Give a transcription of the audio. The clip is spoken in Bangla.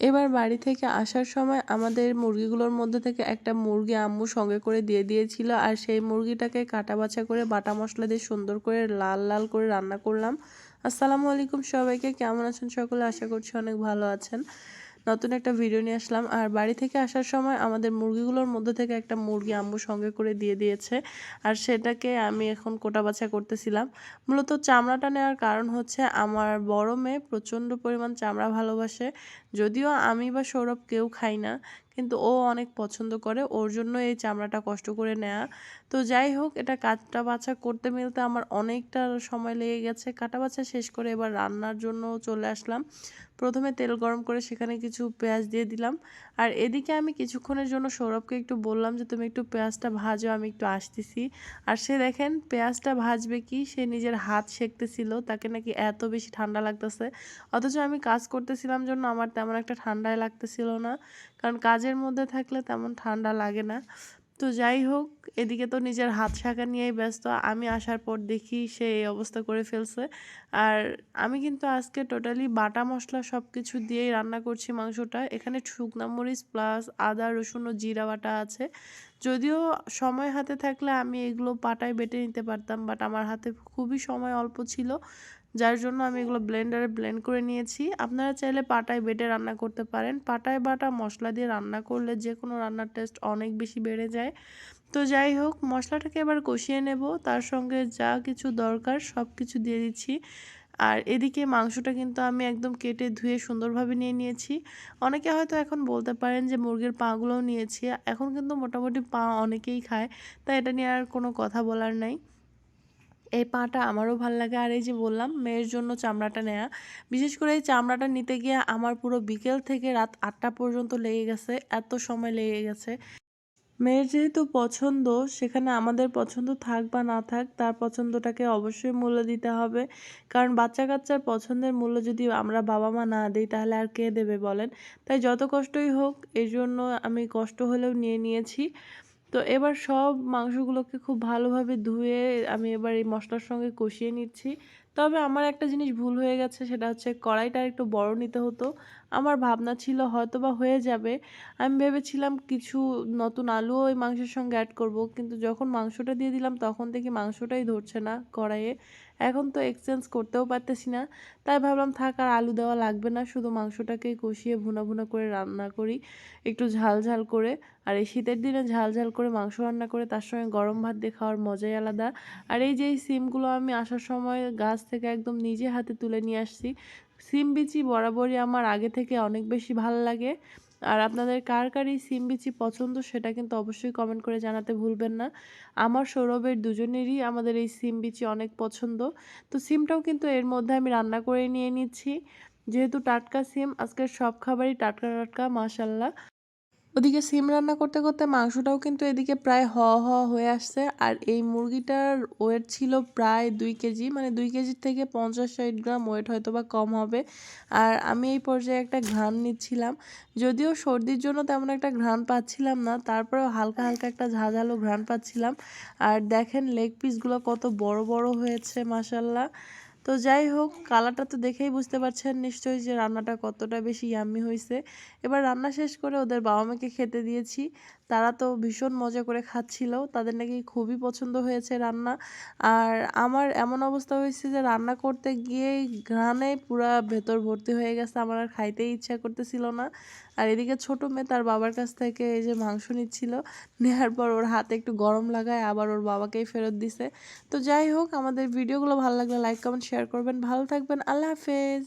এবার বাড়ি থেকে আসার সময় আমাদের মুরগিগুলোর মধ্যে থেকে একটা মুরগি আম্মু সঙ্গে করে দিয়ে দিয়েছিল আর সেই মুরগিটাকে কাটা বাছা করে বাটা মশলা দিয়ে সুন্দর করে লাল লাল করে রান্না করলাম। আসসালামু আলাইকুম সবাইকে, কেমন আছেন সকলে? আশা করছি অনেক ভালো আছেন। নতুন একটা ভিডিও নিয়ে আসলাম। আর বাড়ি থেকে আসার সময় আমাদের মুরগিগুলোর মধ্যে থেকে একটা মুরগি আম্মু সঙ্গে করে দিয়ে দিয়েছে। আর সেটাকে আমি এখন কোটা বাছা করতেছিলাম। মূলত চামড়াটা নেওয়ার কারণ হচ্ছে আমার বড় মেয়ে প্রচণ্ড পরিমাণ চামড়া ভালোবাসে। যদিও আমি বা সৌরভ কেউ খাই না কিন্তু ও অনেক পছন্দ করে, ওর জন্য এই চামড়াটা কষ্ট করে নেয়া। তো যাই হোক, এটা কাটা বাছা করতে মিলতে আমার অনেকটা সময় লেগে গেছে। কাটা বাছা শেষ করে এবার রান্নার জন্য চলে আসলাম। প্রথমে তেল গরম করে সেখানে কিছু পেঁয়াজ দিয়ে দিলাম। আর এদিকে আমি কিছুক্ষণের জন্য সৌরভকে একটু বললাম যে, তুমি একটু পেঁয়াজটা ভাজো, আমি একটু আসতেছি। আর সে দেখেন, পেঁয়াজটা ভাজবে কি? সে নিজের হাত সেঁকতেছিল, তাকে নাকি এত বেশি ঠান্ডা লাগতেছে। অথচ আমি কাজ করতেছিলাম জন্য আমার তেমন একটা ঠান্ডায় লাগতেছিল না। কারণ কাজের মধ্যে থাকলে তেমন ঠান্ডা লাগে না। তো যাই হোক, এদিকে তো নিজের হাত শাখা নিয়েই ব্যস্ত। আমি আসার পর দেখি সে এই অবস্থা করে ফেলছে। আর আমি কিন্তু আজকে টোটালি বাটা মশলা সব কিছু দিয়েই রান্না করছি মাংসটা। এখানে শুকনা মরিচ প্লাস আদা, রসুন ও জিরা বাটা আছে। যদিও সময় হাতে থাকলে আমি এগুলো পাটায় বেটে নিতে পারতাম বাট আমার হাতে খুবই সময় অল্প ছিল। যার জন্য আমি এগুলো ব্লেন্ডারে ব্লেন্ড করে নিয়েছি। আপনারা চাইলে পাটায় বেটে রান্না করতে পারেন। পাটায় বাটা মশলা দিয়ে রান্না করলে যে কোনো রান্নার টেস্ট অনেক বেশি বেড়ে যায়। তো যাই হোক, মশলাটাকে এবার কষিয়ে নেব। তার সঙ্গে যা কিছু দরকার সব কিছু দিয়ে দিচ্ছি। আর এদিকে মাংসটা কিন্তু আমি একদম কেটে ধুয়ে সুন্দরভাবে নিয়ে নিয়েছি। অনেকে হয়তো এখন বলতে পারেন যে মুরগির পাগুলোও নিয়েছি। এখন কিন্তু মোটামুটি পা অনেকেই খায়, তাই এটা নিয়ে আর কোনো কথা বলার নাই। এই পাটা আমারও ভালো লাগে। আর এই যে বললাম, মেয়ের জন্য চামড়াটা নেয়া। বিশেষ করে এই চামড়াটা নিতে গিয়ে আমার পুরো বিকেল থেকে রাত আটটা পর্যন্ত লেগে গেছে, এত সময় লেগে গেছে। মেয়ের যেহেতু পছন্দ, সেখানে আমাদের পছন্দ থাক বা না থাক, তার পছন্দটাকে অবশ্যই মূল্য দিতে হবে। কারণ বাচ্চা কাচ্চার পছন্দের মূল্য যদি আমরা বাবা মা না দিই, তাহলে আর কে দেবে বলেন? তাই যত কষ্টই হোক এই জন্য আমি কষ্ট হলেও নিয়ে নিয়েছি। তো এবার সব মাংসগুলোকে খুব ভালোভাবে ধুয়ে আমি এবার এই মশলার সঙ্গে কষিয়ে নিচ্ছি। তবে আমার একটা জিনিস ভুল হয়ে গেছে, সেটা হচ্ছে কড়াইটা একটু বড় নিতে হতো। আমার ভাবনা ছিল হয়তো বা হয়ে যাবে। আমি ভেবেছিলাম কিছু নতুন আলুও ওই মাংসের সঙ্গে অ্যাড করব, কিন্তু যখন মাংসটা দিয়ে দিলাম তখন দেখি মাংসটাই ধরছে না কড়াইয়ে। এখন তো এক্সচেঞ্জ করতেও পারতেছি না, তাই ভাবলাম থাক আর আলু দেওয়া লাগবে না, শুধু মাংসটাকেই কষিয়ে ভুনা ভুনা করে রান্না করি, একটু ঝাল ঝাল করে। আর এই শীতের দিনে ঝাল ঝাল করে মাংস রান্না করে তার সঙ্গে গরম ভাত দিয়ে খাওয়ার মজাই আলাদা। আর এই যে সিমগুলো আমি আসার সময় গাছ থেকে একদম নিজে হাতে তুলে নিয়ে আসছি। সিম বিচি বরাবরই আমার আগে থেকে অনেক বেশি ভালো লাগে। আর আপনাদের কার কার এই সিম বিচি পছন্দ সেটা কিন্তু অবশ্যই কমেন্ট করে জানাতে ভুলবেন না। আমার সৌরভের দুজনেরই আমাদের এই সিম বিচি অনেক পছন্দ। তো সিমটাও কিন্তু এর মধ্যে আমি রান্না করে নিয়ে নিচ্ছি। যেহেতু টাটকা সিম, আজকের সব খাবারই টাটকা টাটকা মাশাল্লাহ ওদিকে সিম রান্না করতে করতে মাংসটাও কিন্তু এদিকে প্রায় হ হ হয়ে আসছে। আর এই মুরগিটার ওয়েট ছিল প্রায় দুই কেজি মানে দুই কেজির থেকে পঞ্চাশ ষাট গ্রাম ওয়েট হয়তো বা কম হবে। আর আমি এই পর্যায়ে একটা ঘ্রাণ নিচ্ছিলাম। যদিও সর্দির জন্য তেমন একটা ঘ্রাণ পাচ্ছিলাম না, তারপরেও হালকা হালকা একটা ঝাঁঝালো ঘ্রাণ পাচ্ছিলাম। আর দেখেন লেগ পিসগুলো কত বড় বড় হয়েছে মাসাল্লাহ তো যাই হোক, কালারটা তো দেখেই বুঝতে পারছেন নিশ্চয়ই যে রান্নাটা কতটা বেশি ইয়াম্মি হয়েছে এবার রান্না শেষ করে ওদের বাবা মাকে খেতে দিয়েছি। তারা তো ভীষণ মজা করে খাচ্ছিল। তাদের নাকি খুবই পছন্দ হয়েছে রান্না। আর আমার এমন অবস্থা হয়েছে যে রান্না করতে গিয়েই ঘ্রাণে পুরা ভেতর ভর্তি হয়ে গেছে। আমার আর খাইতেই ইচ্ছা করতেছিল না। আর এদিকে ছোট মেয়ে তার বাবার কাছ থেকে এই যে মাংস নিচ্ছিল নেওয়ার পর ওর হাতে একটু গরম লাগায় আবার ওর বাবাকেই ফেরত দিছে। তো যাই হোক, আমাদের ভিডিওগুলো ভালো লাগলে লাইক কমেন্ট শেয়ার করবেন। ভালো থাকবেন। আল্লাহ হাফেজ।